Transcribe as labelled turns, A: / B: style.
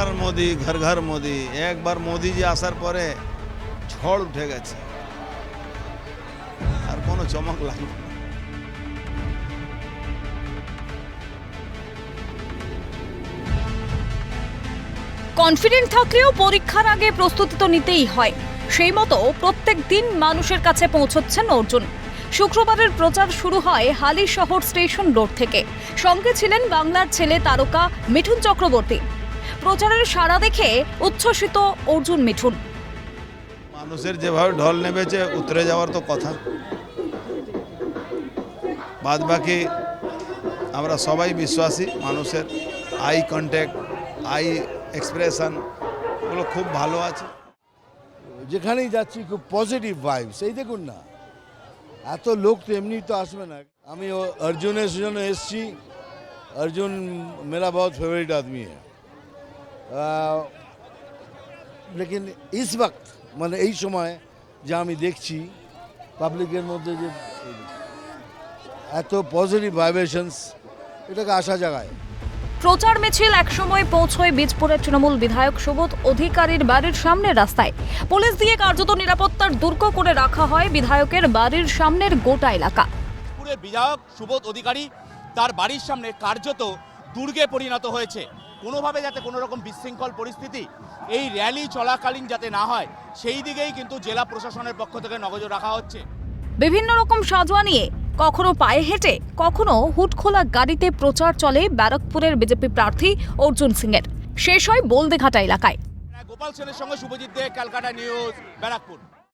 A: হর মোদি ঘর ঘর মোদি। একবার মোদিজি আসার পরে ঝড় উঠে গেছে। আর কোনো চমক লাগল না।
B: কনফিডেন্ট থাকলেও পরীক্ষার আগে প্রস্তুতি তো নিতেই হয়। সেই মতো প্রত্যেক দিন মানুষের কাছে পৌঁছচ্ছেন অর্জুন। শুক্রবারের প্রচার শুরু হয় হালি শহর স্টেশন রোড থেকে। সঙ্গে ছিলেন বাংলার ছেলে তারকা মিঠুন চক্রবর্তী। প্রচারের সাড়া দেখে উচ্ছ্বসিত অর্জুন মিঠুন
A: মানুষের যেভাবে ঢল নেমেছে উতরে যাওয়ার তো কথা বাদ বাকি আমরা সবাই বিশ্বাসী মানুষের আই কন্ট্যাক্ট আই এক্সপ্রেশন ওগুলো খুব ভালো আছে
C: যেখানেই যাচ্ছি খুব পজিটিভ ভাইবস এই দেখুন না এত লোক তো এমনি তো আসবে না আমি ও অর্জুনের জন্য এসছি অর্জুন মেরা বহুত फेवरेट आदमी है লেকিন ইস মানে এই সময় যা আমি দেখছি পাবলিকের মধ্যে যে এত পজিটিভ ভাইব্রেশনস এটাকে আসা জায়গায়
B: প্রচার মিছিল একসময় পৌঁছয় বীজপুরের তৃণমূল বিধায়ক সুবোধ অধিকারীর বাড়ির সামনের রাস্তায়। পুলিশ দিয়ে কার্যত নিরাপত্তার দুর্গ করে রাখা হয় বিধায়কের বাড়ির সামনের গোটা এলাকা।
D: পুরে বিধায়ক সুবোধ অধিকারী তার বাড়ির সামনে কার্যত দুর্গে পরিণত হয়েছে। কোনোভাবে যাতে কোনো রকম বিশৃঙ্খল পরিস্থিতি এই র্যালি চলাকালীন যাতে না হয় সেই দিকেই কিন্তু জেলা প্রশাসনের পক্ষ থেকে নজর রাখা হচ্ছে।
B: বিভিন্ন রকম সাজোয়া নিয়ে কখনো পায়ে হেঁটে কখনো হুটখোলা গাড়িতে প্রচার চলে ব্যারাকপুরের বিজেপি প্রার্থী অর্জুন সিংয়ের। শেষ হয় বোলদেঘাটা এলাকায়।
D: গোপাল সেনের সঙ্গে শুভজিৎ দে ক্যালকাটা নিউজ ব্যারাকপুর।